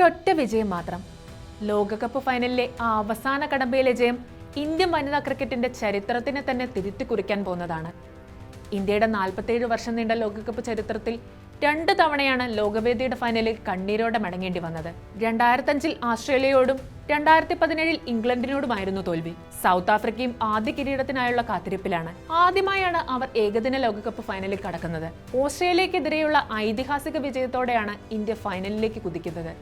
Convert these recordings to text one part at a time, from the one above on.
ഒരൊറ്റ വിജയം മാത്രം. ലോകകപ്പ് ഫൈനലിലെ ആ അവസാന കടമ്പയിലെ ജയം ഇന്ത്യൻ വനിതാ ക്രിക്കറ്റിന്റെ ചരിത്രത്തിനെ തന്നെ തിരുത്തി കുറിക്കാൻ പോകുന്നതാണ്. ഇന്ത്യയുടെ നാൽപ്പത്തേഴ് വർഷം നീണ്ട ലോകകപ്പ് ചരിത്രത്തിൽ രണ്ട് തവണയാണ് ലോകവേദിയുടെ ഫൈനലിൽ കണ്ണീരോടെ മടങ്ങേണ്ടി വന്നത്. രണ്ടായിരത്തഞ്ചിൽ ആസ്ട്രേലിയയോടും രണ്ടായിരത്തി പതിനേഴിൽ ഇംഗ്ലണ്ടിനോടുമായിരുന്നു തോൽവി. സൗത്ത് ആഫ്രിക്കയും ആദ്യ കിരീടത്തിനായുള്ള കാത്തിരിപ്പിലാണ് ആദ്യമായാണ് അവർ ഏകദിന ലോകകപ്പ് ഫൈനലിൽ കടക്കുന്നത്. ഓസ്ട്രേലിയക്കെതിരെയുള്ള ഐതിഹാസിക വിജയത്തോടെയാണ് ഇന്ത്യ ഫൈനലിലേക്ക് കുതിക്കുന്നത്.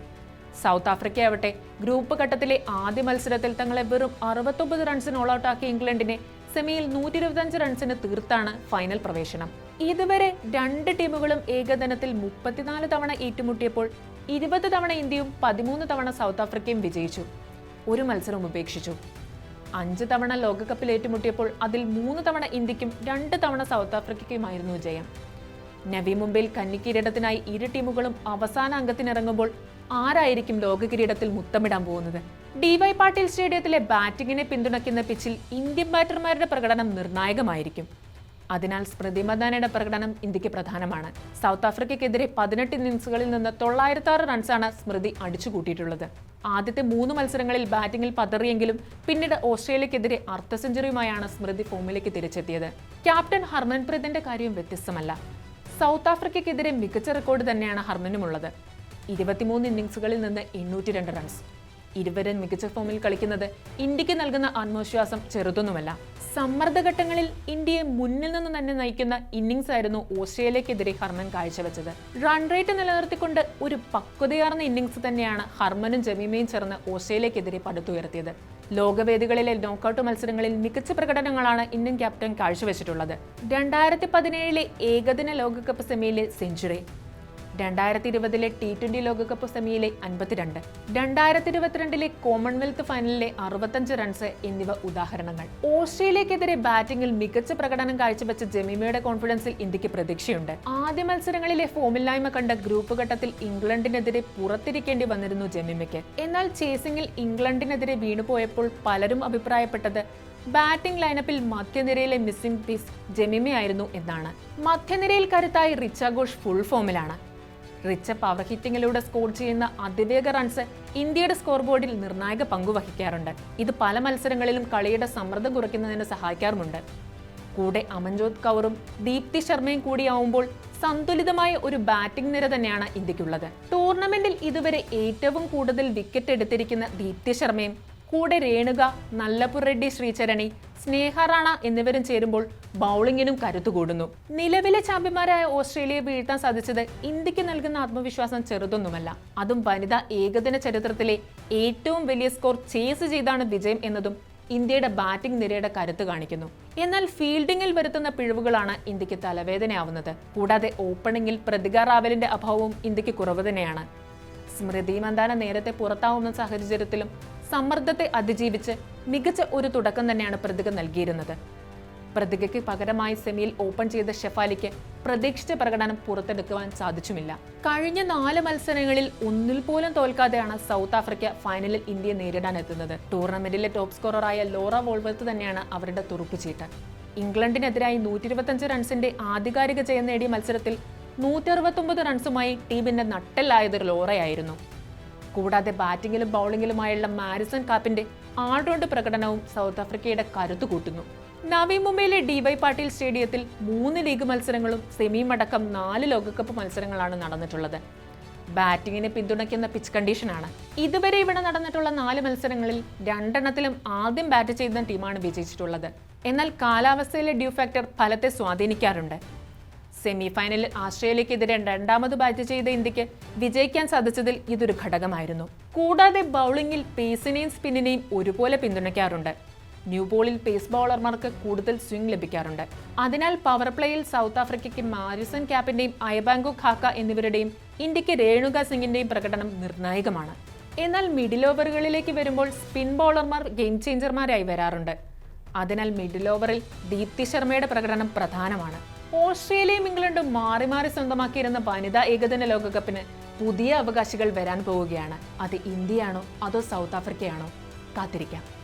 സൗത്ത് ആഫ്രിക്കയാവട്ടെ. ഗ്രൂപ്പ് ഘട്ടത്തിലെ ആദ്യ മത്സരത്തിൽ തങ്ങളെ വെറും അറുപത്തൊമ്പത് റൺസിന് ഓൾ ഔട്ടാക്കിയ ഇംഗ്ലണ്ടിനെ സെമിയിൽ നൂറ്റി ഇരുപത്തഞ്ച് റൺസിന് തീർത്താണ് ഫൈനൽ പ്രവേശനം. ഇതുവരെ രണ്ട് ടീമുകളും ഏകദിനത്തിൽ മുപ്പത്തിനാല് തവണ ഏറ്റുമുട്ടിയപ്പോൾ ഇരുപത് തവണ ഇന്ത്യയും പതിമൂന്ന് തവണ സൗത്ത് ആഫ്രിക്കയും വിജയിച്ചു. ഒരു മത്സരം ഉപേക്ഷിച്ചു. അഞ്ച് തവണ ലോകകപ്പിൽ ഏറ്റുമുട്ടിയപ്പോൾ അതിൽ മൂന്ന് തവണ ഇന്ത്യക്കും രണ്ട് തവണ സൗത്ത് ആഫ്രിക്കയ്ക്കുമായിരുന്നു ജയം നവി മുംബൈയിൽ കന്നിക്കിരീടത്തിനായി ഇരു ടീമുകളും അവസാന അംഗത്തിനിറങ്ങുമ്പോൾ ആരായിരിക്കും ലോക കിരീടത്തിൽ മുത്തമിടാൻ പോകുന്നത്? ഡിവൈ പാട്ടീൽ സ്റ്റേഡിയത്തിലെ ബാറ്റിങ്ങിനെ പിന്തുണയ്ക്കുന്ന പിച്ചിൽ ഇന്ത്യൻ ബാറ്റർമാരുടെ പ്രകടനം നിർണായകമായിരിക്കും. അതിനാൽ സ്മൃതി മദാനയുടെ പ്രകടനം ഇന്ത്യയ്ക്ക് പ്രധാനമാണ്. സൗത്ത് ആഫ്രിക്കയ്ക്കെതിരെ പതിനെട്ട് ഇന്നിംഗ്സുകളിൽ നിന്ന് തൊള്ളായിരത്തി ആറ് റൺസാണ് സ്മൃതി അടിച്ചുകൂട്ടിയിട്ടുള്ളത്. ആദ്യത്തെ മൂന്ന് മത്സരങ്ങളിൽ ബാറ്റിംഗിൽ പതറിയെങ്കിലും പിന്നീട് ഓസ്ട്രേലിയക്കെതിരെ അർദ്ധ സെഞ്ചുറിയുമായാണ് സ്മൃതി ഫോമിലേക്ക് തിരിച്ചെത്തിയത്. ക്യാപ്റ്റൻ ഹർമൻപ്രീതിന്റെ കാര്യം വ്യത്യസ്തമല്ല. സൗത്ത് ആഫ്രിക്കയ്ക്കെതിരെ മികച്ച റെക്കോർഡ് തന്നെയാണ് ഹർമനുമുള്ളത്. ഇരുപത്തിമൂന്ന് ഇന്നിംഗ്സുകളിൽ നിന്ന് എണ്ണൂറ്റി രണ്ട് റൺസ് ഇരുവരും മികച്ച ഫോമിൽ കളിക്കുന്നത് ഇന്ത്യയ്ക്ക് നൽകുന്ന ആത്മവിശ്വാസം ചെറുതൊന്നുമല്ല. സമ്മർദ്ദഘട്ടങ്ങളിൽ ഇന്ത്യയെ മുന്നിൽ നിന്ന് തന്നെ നയിക്കുന്ന ഇന്നിംഗ്സ് ആയിരുന്നു ഓസ്ട്രേലിയക്കെതിരെ ഹർമൻ കാഴ്ചവെച്ചത്. റൺ റേറ്റ് നിലനിർത്തിക്കൊണ്ട് ഒരു പക്വതയാർന്ന ഇന്നിംഗ്സ് തന്നെയാണ് ഹർമനും ജമീമയും ചേർന്ന് ഓസ്ട്രേലിയക്കെതിരെ പടുത്തുയർത്തിയത്. ലോകവേദികളിലെ നോക്കൌട്ട് മത്സരങ്ങളിൽ മികച്ച പ്രകടനങ്ങളാണ് ഇന്ത്യൻ ക്യാപ്റ്റൻ കാഴ്ചവെച്ചിട്ടുള്ളത്. രണ്ടായിരത്തി പതിനേഴിലെ ഏകദിന ലോകകപ്പ് സെമിയിലെ സെഞ്ചുറി രണ്ടായിരത്തി ഇരുപതിലെ ടി ട്വന്റി ലോകകപ്പ് സെമിയിലെ അൻപത്തിരണ്ട് രണ്ടായിരത്തി ഇരുപത്തിരണ്ടിലെ കോമൺവെൽത്ത് ഫൈനലിലെ അറുപത്തഞ്ച് റൺസ് എന്നിവ ഉദാഹരണങ്ങൾ. ഓസ്ട്രേലിയക്കെതിരെ ബാറ്റിംഗിൽ മികച്ച പ്രകടനം കാഴ്ചവെച്ച ജമീമയുടെ കോൺഫിഡൻസിൽ ഇന്ത്യയ്ക്ക് പ്രതീക്ഷയുണ്ട്. ആദ്യ മത്സരങ്ങളിലെ ഫോമില്ലായ്മ കണ്ട ഗ്രൂപ്പ് ഘട്ടത്തിൽ ഇംഗ്ലണ്ടിനെതിരെ പുറത്തിരിക്കേണ്ടി വന്നിരുന്നു ജമീമയ്ക്ക് എന്നാൽ ചേസിംഗിൽ ഇംഗ്ലണ്ടിനെതിരെ വീണുപോയപ്പോൾ പലരും അഭിപ്രായപ്പെട്ടത് ബാറ്റിംഗ് ലൈനപ്പിൽ മധ്യനിരയിലെ മിസ്സിംഗ് പീസ് ജെമിമയായിരുന്നു എന്നാണ്. മധ്യനിരയിൽ കരുത്തായി റിച്ചാഘോഷ് ഫുൾ ഫോമിലാണ് റിച്ച പവർ ഹിറ്റിങ്ങിലൂടെ സ്കോർ ചെയ്യുന്ന അതിവേഗ റൺസ് ഇന്ത്യയുടെ സ്കോർ ബോർഡിൽ നിർണായക പങ്കുവഹിക്കാറുണ്ട് ഇത് പല മത്സരങ്ങളിലും കളിയുടെ സമ്മർദ്ദം കുറയ്ക്കുന്നതിന് സഹായിക്കാറുമുണ്ട്. കൂടെ അമൻജോത് കൗറും ദീപ്തി ശർമ്മയും കൂടിയാവുമ്പോൾ സന്തുലിതമായ ഒരു ബാറ്റിംഗ് നിര തന്നെയാണ് ഇന്ത്യക്കുള്ളത്. ടൂർണമെന്റിൽ ഇതുവരെ ഏറ്റവും കൂടുതൽ വിക്കറ്റ് എടുത്തിരിക്കുന്ന ദീപ്തി ശർമ്മയും കൂടെ രേണുക നല്ലപുർ റെഡ്ഡി ശ്രീചരണി സ്നേഹ റാണ എന്നിവരും ചേരുമ്പോൾ ബൗളിങ്ങിനും കരുത്തു കൂടുന്നു. നിലവിലെ ചാമ്പ്യന്മാരായ ഓസ്ട്രേലിയയെ വീഴ്ത്താൻ സാധിച്ചത് ഇന്ത്യയ്ക്ക് നൽകുന്ന ആത്മവിശ്വാസം ചെറുതൊന്നുമല്ല. അതും വനിതാ ഏകദിന ചരിത്രത്തിലെ ഏറ്റവും വലിയ സ്കോർ ചേസ് ചെയ്താണ് വിജയം എന്നതും ഇന്ത്യയുടെ ബാറ്റിംഗ് നിരയുടെ കരുത്ത് കാണിക്കുന്നു. എന്നാൽ ഫീൽഡിംഗിൽ വരുത്തുന്ന പിഴവുകളാണ് ഇന്ത്യയ്ക്ക് തലവേദനയാവുന്നത്. കൂടാതെ ഓപ്പണിംഗിൽ പ്രതികാ റാവലിന്റെ അഭാവവും ഇന്ത്യയ്ക്ക് കുറവ് തന്നെയാണ്. സ്മൃതി മന്ദാന നേരത്തെ പുറത്താവുന്ന സാഹചര്യത്തിലും സമ്മർദ്ദത്തെ അതിജീവിച്ച് മികച്ച ഒരു തുടക്കം തന്നെയാണ് പ്രതിക നൽകിയിരുന്നത്. പ്രതികയ്ക്ക് പകരമായി സെമിയിൽ ഓപ്പൺ ചെയ്ത ഷെഫാലിക്ക് പ്രതീക്ഷിച്ച പ്രകടനം പുറത്തെടുക്കുവാൻ സാധിച്ചുമില്ല. കഴിഞ്ഞ നാല് മത്സരങ്ങളിൽ ഒന്നിൽ പോലും തോൽക്കാതെയാണ് സൗത്ത് ആഫ്രിക്ക ഫൈനലിൽ ഇന്ത്യയെ നേരിടാൻ എത്തുന്നത്. ടൂർണമെന്റിലെ ടോപ്പ് സ്കോററായ ലോറ വോൾവർത്ത് തന്നെയാണ് അവരുടെ തുറുപ്പുചീട്ട് ഇംഗ്ലണ്ടിനെതിരായി നൂറ്റി ഇരുപത്തഞ്ച് റൺസിന്റെ ആധികാരിക ജയം നേടിയ മത്സരത്തിൽ നൂറ്റി അറുപത്തൊമ്പത് റൺസുമായി ടീമിന്റെ നട്ടെല്ലായത് ലോറയായിരുന്നു. കൂടാതെ ബാറ്റിംഗിലും ബൗളിംഗിലുമായുള്ള മാരിസൺ കാപ്പിന്റെ ആൾറൗണ്ട് പ്രകടനവും സൗത്ത് ആഫ്രിക്കയുടെ കരുത്തു കൂട്ടുന്നു. നവി മുംബൈയിലെ ഡിവൈ പാട്ടീൽ സ്റ്റേഡിയത്തിൽ മൂന്ന് ലീഗ് മത്സരങ്ങളും സെമിയും അടക്കം നാല് ലോകകപ്പ് മത്സരങ്ങളാണ് നടന്നിട്ടുള്ളത്. ബാറ്റിങ്ങിനെ പിന്തുണയ്ക്കുന്ന പിച്ച് കണ്ടീഷനാണ് ഇതുവരെ ഇവിടെ നടന്നിട്ടുള്ള നാല് മത്സരങ്ങളിൽ രണ്ടെണ്ണത്തിലും ആദ്യം ബാറ്റ് ചെയ്യുന്ന ടീമാണ് വിജയിച്ചിട്ടുള്ളത്. എന്നാൽ കാലാവസ്ഥയിലെ ഡ്യൂ ഫാക്ടർ ഫലത്തെ സ്വാധീനിക്കാറുണ്ട്. സെമി ഫൈനലിൽ ആസ്ട്രേലിയക്കെതിരെ രണ്ടാമത് ബാറ്റ് ചെയ്ത ഇന്ത്യയ്ക്ക് വിജയിക്കാൻ സാധിച്ചതിൽ ഇതൊരു ഘടകമായിരുന്നു. കൂടാതെ ബൗളിംഗിൽ പേസിനെയും സ്പിന്നിനെയും ഒരുപോലെ പിന്തുണയ്ക്കാറുണ്ട്. ന്യൂ ബോളിൽ പേസ് ബൗളർമാർക്ക് കൂടുതൽ സ്വിംഗ് ലഭിക്കാറുണ്ട്. അതിനാൽ പവർ പ്ലേയിൽ സൗത്ത് ആഫ്രിക്കയ്ക്ക് മാരിസൺ ക്യാപ്പിന്റെയും അയബാങ്കോ ഖാക്ക എന്നിവരുടെയും ഇന്ത്യയ്ക്ക് രേണുക സിംഗിന്റെയും പ്രകടനം നിർണായകമാണ്. എന്നാൽ മിഡിൽ ഓവറുകളിലേക്ക് വരുമ്പോൾ സ്പിൻ ബൗളർമാർ ഗെയിം ചേഞ്ചർമാരായി വരാറുണ്ട്. അതിനാൽ മിഡിൽ ഓവറിൽ ദീപ്തി ശർമ്മയുടെ പ്രകടനം പ്രധാനമാണ്. ഓസ്ട്രേലിയയും ഇംഗ്ലണ്ടും മാറി മാറി സ്വന്തമാക്കിയിരുന്ന വനിതാ ഏകദിന ലോകകപ്പിന് പുതിയ അവകാശികൾ വരാൻ പോവുകയാണ്. അത് ഇന്ത്യയാണോ? അതോ സൗത്ത് ആഫ്രിക്കയാണോ? കാത്തിരിക്കാം.